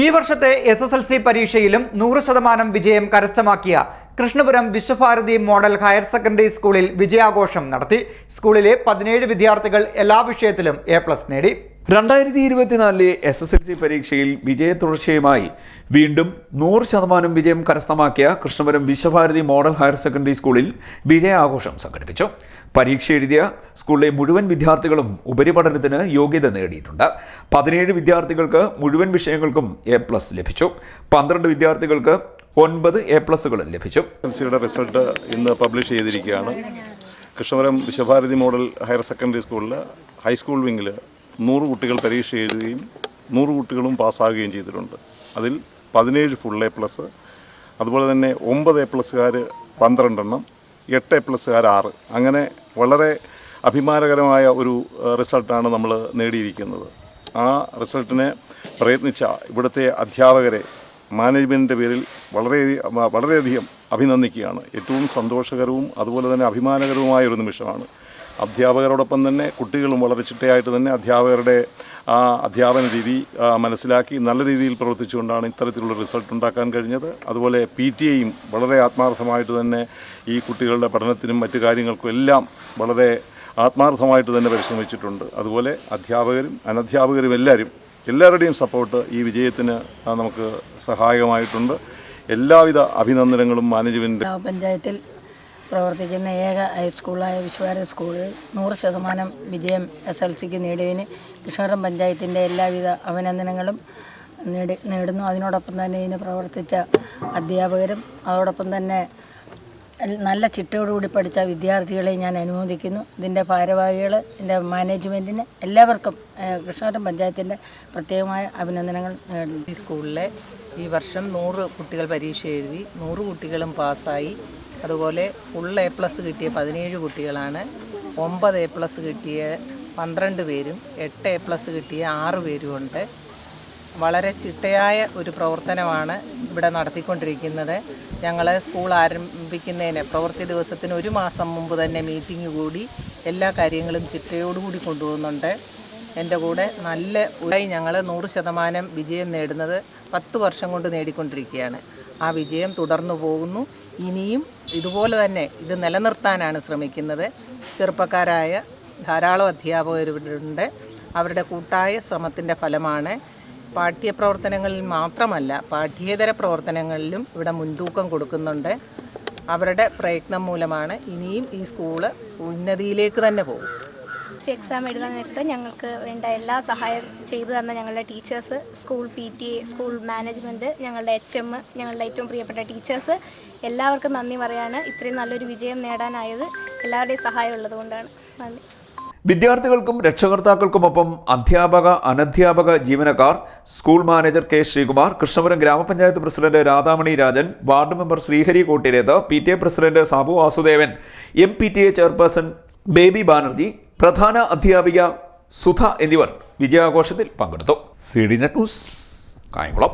ഈ വർഷത്തെ S S L C പരീക്ഷയിലും നൂറ് ശതമാനം വിജയം കരസ്ഥമാക്കിയ Krishnapuram Vishwabharathi model higher secondary സ്കൂളിൽ വിജയാഘോഷം നടത്തി. സ്കൂളിലെ പതിനേഴ് വിദ്യാർത്ഥികൾ എല്ലാ വിഷയത്തിലും എ പ്ലസ് നേടി. രണ്ടായിരത്തി ഇരുപത്തിനാലിലെ എസ് എസ് എൽ സി പരീക്ഷയിൽ വിജയ തുടർച്ചയുമായി വീണ്ടും നൂറ് ശതമാനം വിജയം കരസ്ഥമാക്കിയ Krishnapuram Vishwabharathi model higher secondary സ്കൂളിൽ വിജയാഘോഷം സംഘടിപ്പിച്ചു. പരീക്ഷ എഴുതിയ സ്കൂളിലെ മുഴുവൻ വിദ്യാർത്ഥികളും ഉപരിപഠനത്തിന് യോഗ്യത നേടിയിട്ടുണ്ട്. പതിനേഴ് വിദ്യാർത്ഥികൾക്ക് മുഴുവൻ വിഷയങ്ങൾക്കും എ പ്ലസ് ലഭിച്ചു. പന്ത്രണ്ട് വിദ്യാർത്ഥികൾക്ക് ഒൻപത് എ പ്ലസുകൾ ലഭിച്ചു. റിസൾട്ട് ഇന്ന് പബ്ലിഷ് ചെയ്തിരിക്കുകയാണ്. Krishnapuram Vishwabharathi model higher secondary സ്കൂളിൽ ഹൈസ്കൂൾ വിങ്ങിൽ നൂറ് കുട്ടികൾ പരീക്ഷ എഴുതുകയും നൂറ് കുട്ടികളും പാസ്സാകുകയും ചെയ്തിട്ടുണ്ട്. അതിൽ പതിനേഴ് ഫുൾ എ പ്ലസ് അതുപോലെ തന്നെ ഒമ്പത് എ പ്ലസ്സുകാർ പന്ത്രണ്ടെണ്ണം എട്ട് എ പ്ലസ്സുകാർ ആറ്. അങ്ങനെ വളരെ അഭിമാനകരമായ ഒരു റിസൾട്ടാണ് നമ്മൾ നേടിയിരിക്കുന്നത്. ആ റിസൾട്ടിനെ പ്രയത്നിച്ച ഇവിടുത്തെ അധ്യാപകരെ മാനേജ്മെന്റിന്റെ പേരിൽ വളരെ വളരെയധികം അഭിനന്ദിക്കുകയാണ്. ഏറ്റവും സന്തോഷകരവും അതുപോലെ തന്നെ അഭിമാനകരവുമായ ഒരു നിമിഷമാണ്. അധ്യാപകരോടൊപ്പം തന്നെ കുട്ടികളും വളരെ ചിട്ടയായിട്ട് തന്നെ അധ്യാപകരുടെ ആ അധ്യാപന രീതി മനസ്സിലാക്കി നല്ല രീതിയിൽ പ്രവർത്തിച്ചുകൊണ്ടാണ് ഇത്തരത്തിലുള്ള റിസൾട്ട് ഉണ്ടാക്കാൻ കഴിഞ്ഞത്. അതുപോലെ പി ടി എയും വളരെ ആത്മാർത്ഥമായിട്ട് തന്നെ ഈ കുട്ടികളുടെ പഠനത്തിനും മറ്റു കാര്യങ്ങൾക്കും എല്ലാം വളരെ ആത്മാർത്ഥമായിട്ട് തന്നെ പരിശ്രമിച്ചിട്ടുണ്ട്. അതുപോലെ അധ്യാപകരും അനധ്യാപകരും എല്ലാവരും എല്ലാവരുടെയും സപ്പോർട്ട് ഈ വിജയത്തിന് നമുക്ക് സഹായകമായിട്ടുണ്ട്. എല്ലാവിധ അഭിനന്ദനങ്ങളും മാനേജ്മെന്റ് ഗ്രാമപഞ്ചായത്തിൽ പ്രവർത്തിക്കുന്ന ഏക ഹൈസ്കൂളായ വിശ്വാര സ്കൂളിൽ നൂറ് ശതമാനം വിജയം എസ് എൽ സിക്ക് നേടിയതിന് കൃഷ്ണറം പഞ്ചായത്തിന്റെ എല്ലാവിധ അഭിനന്ദനങ്ങളും നേടി നേടുന്നു. അതിനോടൊപ്പം തന്നെ ഇതിന് പ്രവർത്തിച്ച അധ്യാപകരും അതോടൊപ്പം തന്നെ നല്ല ചിട്ടയോടുകൂടി പഠിച്ച വിദ്യാർത്ഥികളെ ഞാൻ അനുമോദിക്കുന്നു. ഇതിന്റെ ഭാരവാഹികൾ ഇതിന്റെ മാനേജ്മെന്റിന് എല്ലാവർക്കും കൃഷ്ണപുരം പഞ്ചായത്തിന്റെ പ്രത്യേകമായ അഭിനന്ദനങ്ങൾ നേടുന്നു. ഈ സ്കൂളിലെ ഈ വർഷം നൂറ് കുട്ടികൾ പരീക്ഷ എഴുതി നൂറ് കുട്ടികളും പാസ്സായി. അതുപോലെ ഫുൾ എ പ്ലസ് കിട്ടിയ പതിനേഴ് കുട്ടികളാണ്. ഒമ്പത് എ പ്ലസ് കിട്ടിയ പന്ത്രണ്ട് പേരും എട്ട് എ പ്ലസ് കിട്ടിയ ആറ് പേരുമുണ്ട് വളരെ ചിട്ടയായ ഒരു പ്രവർത്തനമാണ് ഇവിടെ നടത്തിക്കൊണ്ടിരിക്കുന്നത്. ഞങ്ങൾ സ്കൂൾ ആരംഭിക്കുന്നതിന് പ്രവൃത്തി ദിവസത്തിന് ഒരു മാസം മുമ്പ് തന്നെ മീറ്റിംഗ് കൂടി എല്ലാ കാര്യങ്ങളും ചിട്ടയോടുകൂടി കൊണ്ടുപോകുന്നുണ്ട് എന്റെ കൂടെ നല്ല ഉരായി ഞങ്ങൾ നൂറ് ശതമാനം വിജയം നേടുന്നത് പത്ത് വർഷം കൊണ്ട് നേടിക്കൊണ്ടിരിക്കുകയാണ്. ആ വിജയം തുടർന്നു പോകുന്നു. ഇനിയും ഇതുപോലെ തന്നെ ഇത് നിലനിർത്താനാണ് ശ്രമിക്കുന്നത്. ചെറുപ്പക്കാരായ ധാരാളം അധ്യാപകരുണ്ട്. അവരുടെ കൂട്ടായ ശ്രമത്തിന്റെ ഫലമാണ്. പാഠ്യപ്രവർത്തനങ്ങളിൽ മാത്രമല്ല പാഠ്യേതര പ്രവർത്തനങ്ങളിലും ഇവിടെ മുൻതൂക്കം കൊടുക്കുന്നുണ്ട്. അവരുടെ പ്രയത്നം മൂലമാണ് ഇനിയും ഈ സ്കൂൾ ഉന്നതിയിലേക്ക് തന്നെ പോകും. എക്സാം എഴുതാൻ നേരത്ത് ഞങ്ങൾക്ക് വേണ്ട എല്ലാ സഹായം ചെയ്തു തന്ന ഞങ്ങളുടെ teachers school P T A school management ഞങ്ങളുടെ എച്ച് എം ഞങ്ങളുടെ ഏറ്റവും പ്രിയപ്പെട്ട ടീച്ചേഴ്സ് എല്ലാവർക്കും നന്ദി പറയാണ്. ഇത്രയും നല്ലൊരു വിജയം നേടാനായത് എല്ലാവരുടെയും സഹായം ഉള്ളതുകൊണ്ടാണ് നന്ദി. വിദ്യാർത്ഥികൾക്കും രക്ഷകർത്താക്കൾക്കുമൊപ്പം അധ്യാപക അനധ്യാപക ജീവനക്കാർ school manager K Sreekumar Krishnapuram ഗ്രാമപഞ്ചായത്ത് president Radhamani Rajan ward member Sreehari കോട്ടിരേത് P T A president Sabu Vasudevan M P T A chairperson Baby Banerjee പ്രധാന അധ്യാപിക സുധ എന്നിവർ വിജയാഘോഷത്തിൽ പങ്കെടുത്തു. C D net news Kayamkulam.